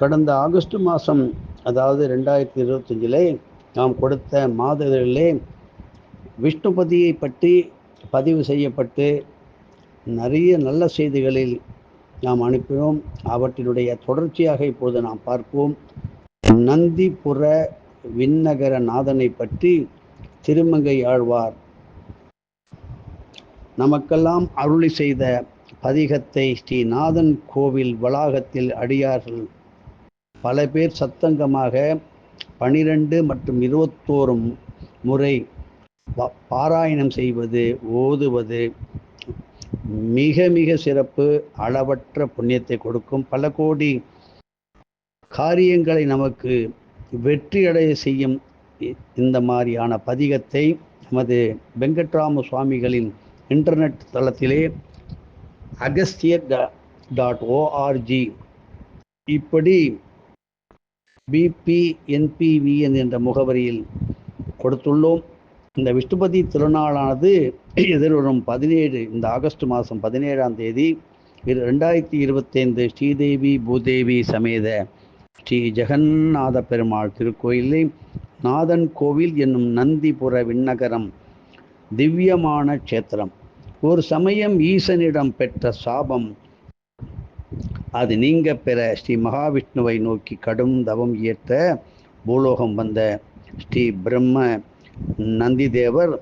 கடந்த ஆகஸ்ட் மாதம் அதாவது ரெண்டாயிரத்தி இருபத்தஞ்சிலே நாம் கொடுத்த மாதங்களிலே விஷ்ணுபதியை பற்றி பதிவு செய்யப்பட்டு நிறைய நல்ல செய்திகளில் நாம் அனுப்பினோம். அவற்றினுடைய தொடர்ச்சியாக இப்போது நாம் பார்ப்போம். நந்திபுர விண்ணகர நாதனை பற்றி திருமங்கை ஆழ்வார். நமக்கெல்லாம் அருளி செய்த பதிகத்தை ஸ்ரீநாதன் கோவில் வளாகத்தில் அடியார்கள் பல பேர் சத்தங்கமாக பனிரெண்டு மற்றும் இருபத்தோரும் முறை பாராயணம் செய்வது ஓதுவது மிக மிக சிறப்பு அளவற்ற புண்ணியத்தை கொடுக்கும். பல கோடி காரியங்களை நமக்கு வெற்றியடைய செய்யும் இந்த மாதிரியான பதிகத்தை நமது வெங்கட்ராம சுவாமிகளின் இன்டர்நெட் தளத்திலே அகஸ்தியர் டாட் ஓஆர்ஜி இப்படி பிபிஎன்பிவிஎன் என்ற முகவரியில் கொடுத்துள்ளோம். இந்த விஷ்ணுபதி திருநாளானது எதிர்வரும் பதினேழு இந்த ஆகஸ்ட் மாதம் பதினேழாம் தேதி இரு ரெண்டாயிரத்தி இருபத்தைந்து ஸ்ரீதேவி பூதேவி சமேத ஸ்ரீ ஜெகநாத பெருமாள் திருக்கோயிலில் நாதன் கோவில் என்னும் நந்திபுர விண்ணகரம் திவ்யமான க்ஷேத்திரம். ஒரு சமயம் ஈசனிடம் பெற்ற சாபம் அது நீங்க பெற ஸ்ரீ மகாவிஷ்ணுவை நோக்கி கடும் தவம் இயற்ற பூலோகம் வந்த ஸ்ரீ பிரம்ம நந்திதேவர்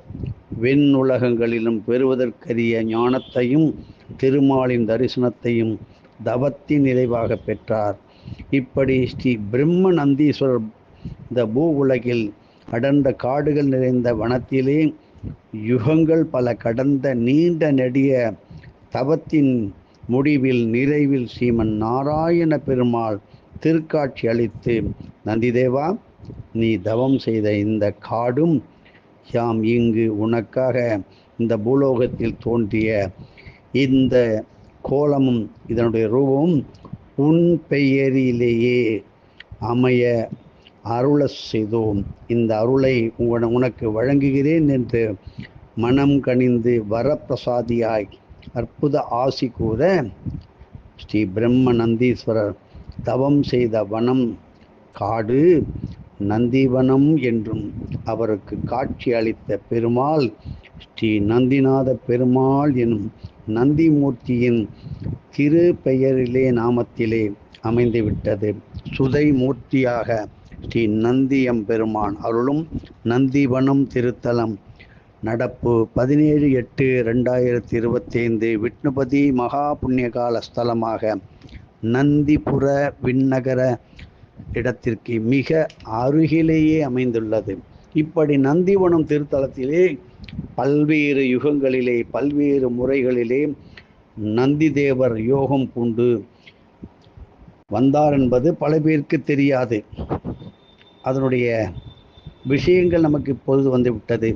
வெண்ணுலகங்களிலும் பெறுவதற்கரிய ஞானத்தையும் திருமாலின் தரிசனத்தையும் தவத்தின் நிறைவாக பெற்றார். இப்படி ஸ்ரீ பிரம்ம நந்தீஸ்வரர் இந்த பூ உலகில் அடர்ந்த காடுகள் நிறைந்த வனத்திலே யுகங்கள் பல கடந்த நீண்ட நெடிய தவத்தின் முடிவில் நிறைவில் சீமன் நாராயண பெருமாள் திருக்காட்சி அளித்து நந்திதேவா நீ தவம் செய்த இந்த காடும் யாம் இங்கு உனக்காக இந்த பூலோகத்தில் தோன்றிய இந்த கோலமும் இதனுடைய ரூபமும் உன் பெயரிலேயே அமைய அருள செய்தோம். இந்த அருளை உன உனக்கு வழங்குகிறேன் என்று மனம் கனிந்து வரப்பிரசாதியாய் அற்புத ஆசி கூற ஸ்ரீ பிரம்ம நந்தீஸ்வரர் தவம் செய்த வனம் காடு நந்திவனம் என்றும் அவருக்கு காட்சி அளித்த பெருமாள் ஸ்ரீ நந்திநாத பெருமாள் எனும் நந்திமூர்த்தியின் திரு பெயரிலே நாமத்திலே அமைந்துவிட்டது. சுதை மூர்த்தியாக ஸ்ரீ நந்தியம் பெருமான் அருளும் நந்திவனம் திருத்தலம் நடப்பு பதினேழு எட்டு ரெண்டாயிரத்தி இருபத்தைந்து விஷ்ணுபதி மகா புண்ணியகால ஸ்தலமாக நந்திபுர விண்ணகர இடத்திற்கு மிக அருகிலேயே அமைந்துள்ளது. இப்படி நந்திவனம் திருத்தலத்திலே பல்வேறு யுகங்களிலே பல்வேறு முறைகளிலே நந்திதேவர் யோகம் பூண்டு வந்தார் என்பது பல பேருக்கு தெரியாது. அதனுடைய விஷயங்கள் நமக்கு இப்பொழுது வந்துவிட்டது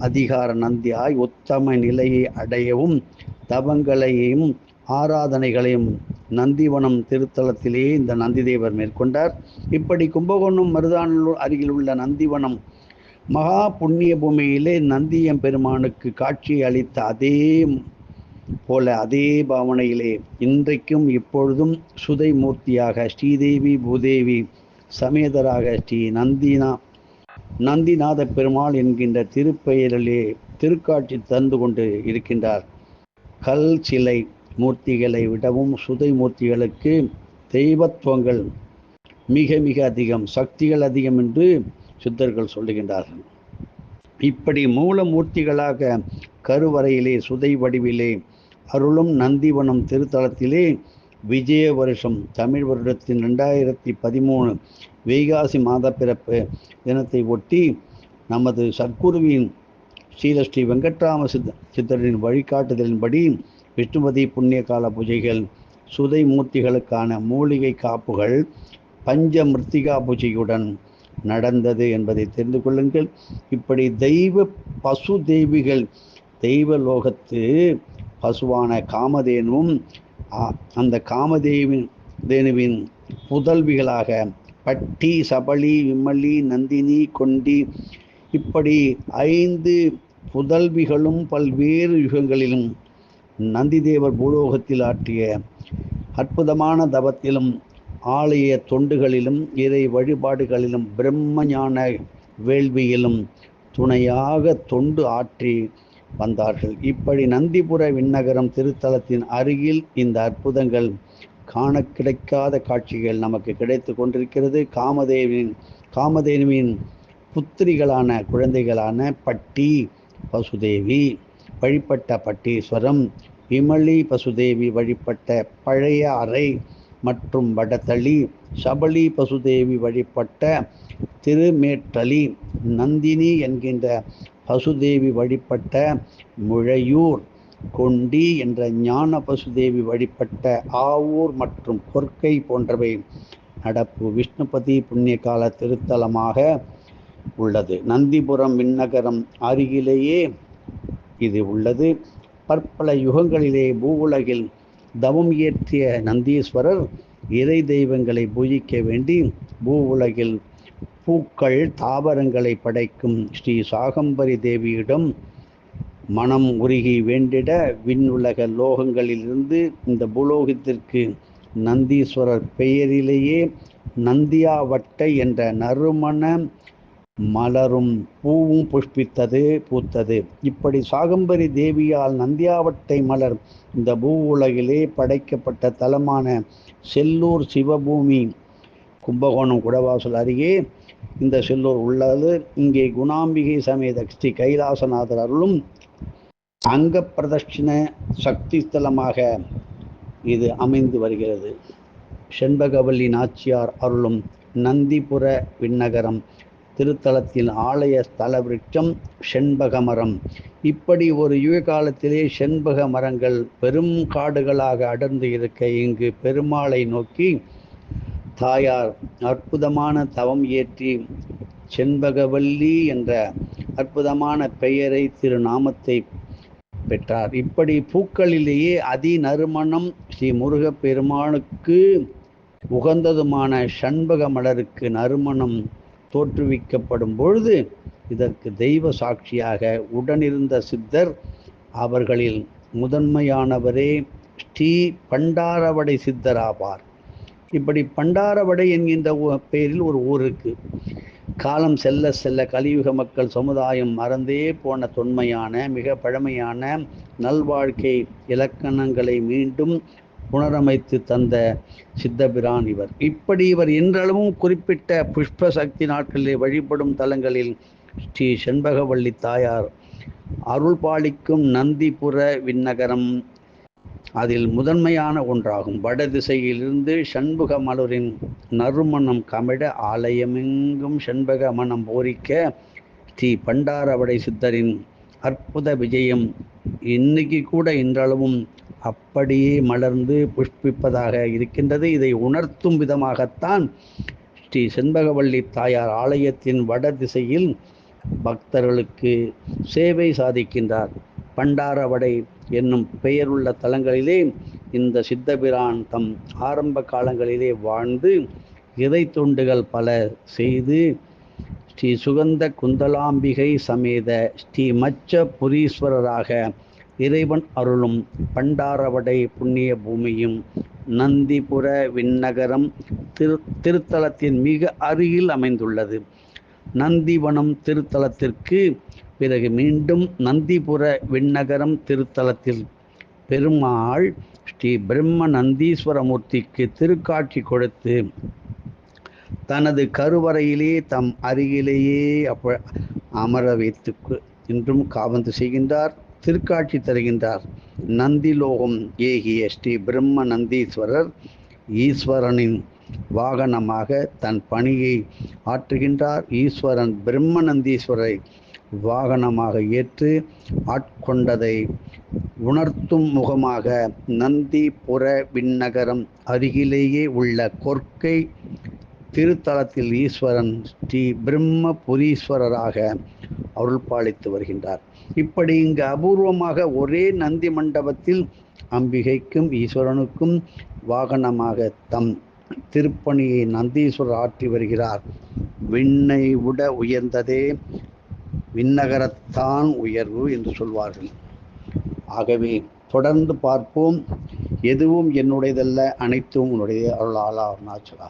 அதிகார நந்தியாய் உத்தம நிலையை அடையவும் தவங்களையும் ஆராதனைகளையும் நந்திவனம் திருத்தலத்திலே இந்த நந்திதேவர் மேற்கொண்டார். இப்படி கும்பகோணம் மருதானூர் அருகில் உள்ள நந்திவனம் மகா புண்ணிய பூமியிலே நந்தியம் பெருமானுக்கு காட்சி அளித்த அதே போல அதே பாவனையிலே இன்றைக்கும் இப்பொழுதும் சுதை மூர்த்தியாக ஸ்ரீதேவி பூதேவி சமேதராக ஸ்ரீ நந்தினா நந்திநாத பெருமாள் என்கின்ற திருப்பெயரிலே திருக்காட்சி தந்து கொண்டு இருக்கின்றார். கல் சிலை மூர்த்திகளை விடவும் சுதை மூர்த்திகளுக்கு தெய்வத்துவங்கள் மிக மிக அதிகம் சக்திகள் அதிகம் என்று சித்தர்கள் சொல்லுகின்றார்கள். இப்படி மூலமூர்த்திகளாக கருவறையிலே சுதை வடிவிலே அருளும் நந்திவனம் திருத்தலத்திலே விஜய வருஷம் தமிழ் வருடத்தின் ரெண்டாயிரத்தி பதிமூணு வைகாசி மாத பிறப்பு தினத்தை ஒட்டி நமது சத்குருவின் ஸ்ரீலஸ்ரீ வெங்கட்ராம சித்த சித்தரின் வழிகாட்டுதலின்படி விஷ்ணுபதி புண்ணிய கால பூஜைகள் சுதை மூர்த்திகளுக்கான மூலிகை காப்புகள் பஞ்ச மிருத்திகா பூஜையுடன் நடந்தது என்பதை தெரிந்து கொள்ளுங்கள். இப்படி தெய்வ பசு தெய்விகள் தெய்வ லோகத்து பசுவான காமதேனுவும் அந்த காமதேவின் தேனுவின் புதல்விகளாக பட்டி சபளி விமலி நந்தினி கொண்டி இப்படி ஐந்து புதல்விகளும் பல்வேறு யுகங்களிலும் நந்திதேவர் பூலோகத்தில் ஆற்றிய அற்புதமான தவத்திலும் ஆலய தொண்டுகளிலும் இறை வழிபாடுகளிலும் பிரம்ம ஞான வேள்வியிலும் துணையாக தொண்டு ஆற்றி வந்தார்கள். இப்படி நந்திபுர விண்ணகரம் திருத்தலத்தின் அருகில் இந்த அற்புதங்கள் காண கிடைக்காத காட்சிகள் நமக்கு கிடைத்து கொண்டிருக்கிறது. காமதேவின் காமதேவியின் புத்திரிகளான குழந்தைகளான பட்டி பசுதேவி வழிபட்ட பட்டீஸ்வரம் விமலி பசுதேவி வழிபட்ட பழைய அறை மற்றும் வடதளி சபலி பசுதேவி வழிபட்ட திருமேட்டலி நந்தினி என்கின்ற பசுதேவி வழிபட்ட முழையூர் கொண்டி என்ற ஞான பசுதேவி வழிபட்ட ஆவூர் மற்றும் கொர்க்கை போன்றவை நடப்பு விஷ்ணுபதி புண்ணிய கால திருத்தலமாக உள்ளது. நந்திபுரம் விண்ணகரம் அருகிலேயே இது உள்ளது. பற்பல யுகங்களிலே பூவுலகில் தவம் இயற்றிய நந்தீஸ்வரர் இறை தெய்வங்களை பூஜிக்க வேண்டி பூவுலகில் பூக்கள் தாவரங்களை படைக்கும் ஸ்ரீ சாகம்பரி தேவியிடம் மனம் உருகி வேண்டிட விண்ணுலக லோகங்களிலிருந்து இந்த பூலோகத்திற்கு நந்தீஸ்வரர் பெயரிலேயே நந்தியாவட்டை என்ற நறுமண மலரும் பூவும் புஷ்பித்தது பூத்தது. இப்படி சாகம்பரி தேவியால் நந்தியாவட்டை மலர் இந்த பூ உலகிலே படைக்கப்பட்ட தலமான செல்லூர் சிவபூமி கும்பகோணம் குடவாசல் அருகே இந்த செல்லூர் உள்ளது. இங்கே குணாம்பிகை சமேத ஸ்ரீ கைலாசநாதர் அருளும் அங்க பிரதட்சிண சக்தி ஸ்தலமாக இது அமைந்து வருகிறது. செண்பகவல்லி நாச்சியார் அருளும் நந்திபுர விண்ணகரம் திருத்தலத்தின் ஆலய ஸ்தல விருட்சம் செண்பக மரம் இப்படி ஒரு யுக காலத்திலே செண்பக மரங்கள் பெரும் காடுகளாக அடர்ந்து இருக்க இங்கு பெருமாளை நோக்கி தாயார் அற்புதமான தவம் இயற்றி செண்பகவல்லி என்ற அற்புதமான பெயரை திருநாமத்தை பெற்றார். இப்படி பூக்களிலேயே அதி நறுமணம் ஸ்ரீ முருகப்பெருமானுக்கு உகந்ததுமான சண்பக மலருக்கு நறுமணம் தோற்றுவிக்கப்படும் பொழுது இதற்கு தெய்வ சாட்சியாக உடனிருந்த சித்தர் அவர்களில் முதன்மையானவரே ஸ்ரீ பண்டாரவடை சித்தர் ஆவார் இப்படி பண்டாரவடை என்கின்ற ஊ- பெயரில் ஒரு ஊர் இருக்குது காலம் செல்ல செல்ல கலியுக மக்கள் சமுதாயம் மறந்தே போன தொன்மையான மிக பழமையான நல்வாழ்க்கை இலக்கணங்களை மீண்டும் புனரமைத்து தந்த சித்தபிரான் இவர். இப்படி இவர் இன்றளவும் குறிப்பிட்ட புஷ்ப சக்தி நாட்களில் வழிபடும் தலங்களில் ஸ்ரீ செண்பகவள்ளி தாயார் அருள் பாலிக்கும் நந்திபுர விண்ணகரம் அதில் முதன்மையான ஒன்றாகும். வடதிசையிலிருந்து செண்புக மலரின் நறுமணம் கமிழ ஆலயமெங்கும் செண்பக மனம் போரிக்க ஸ்ரீ பண்டாரவடை சித்தரின் அற்புத விஜயம் இன்னைக்கு கூட இன்றளவும் அப்படியே மலர்ந்து புஷ்பிப்பதாக இருக்கின்றது. இதை உணர்த்தும் விதமாகத்தான் ஸ்ரீ செண்பகவள்ளி தாயார் ஆலயத்தின் வட திசையில் பக்தர்களுக்கு சேவை சாதிக்கின்றார். பண்டாரவடை என்னும் பெயருள்ள தலங்களிலே இந்த சித்தபிரான் தம் ஆரம்ப காலங்களிலே வாழ்ந்து இறை தொண்டுகள் பல செய்து ஸ்ரீ சுகந்த குந்தலாம்பிகை சமேத ஸ்ரீ மச்ச புரீஸ்வரராக இறைவன் அருளும் பண்டாரவடை புண்ணிய பூமியும் நந்திபுர விண்ணகரம் திரு திருத்தலத்தின் மிக அருகில் அமைந்துள்ளது. நந்திவனம் திருத்தலத்திற்கு பிறகு மீண்டும் நந்திபுர விண்ணகரம் திருத்தலத்தில். பெருமாள் ஸ்ரீ பிரம்ம நந்தீஸ்வரமூர்த்திக்கு திருக்காட்சி கொடுத்து தனது கருவறையிலே தம் அருகிலேயே அப்ப அமர வைத்து இன்றும் காவந்து செய்கின்றார் திருக்காட்சி தருகின்றார். நந்திலோகம் ஏகிய ஸ்ரீ பிரம்ம நந்தீஸ்வரர் ஈஸ்வரனின் வாகனமாக தன் பணியை ஆற்றுகின்றார். ஈஸ்வரன் பிரம்ம நந்தீஸ்வரை வாகனமாக ஏற்று ஆட்கொண்டதை உணர்த்தும் முகமாக நந்திபுர விண்ணகரம் அருகிலேயே உள்ள கொர்க்கை திருத்தலத்தில் ஈஸ்வரன் ஸ்ரீ பிரம்மபுரீஸ்வரராக அருள் பாலித்து வருகின்றார். இப்படி இங்கு அபூர்வமாக ஒரே நந்தி மண்டபத்தில் அம்பிகைக்கும் ஈஸ்வரனுக்கும் வாகனமாக தம் திருப்பணியை நந்தீஸ்வரர் ஆற்றி வருகிறார். விண்ணை விட உயர்ந்ததே விண்ணகரத்தான் உயர்வு என்று சொல்வார்கள். ஆகவே தொடர்ந்து பார்ப்போம். எதுவும் என்னுடையதல்ல அனைத்தும் உன்னுடைய அருளாலா அருணாச்சலா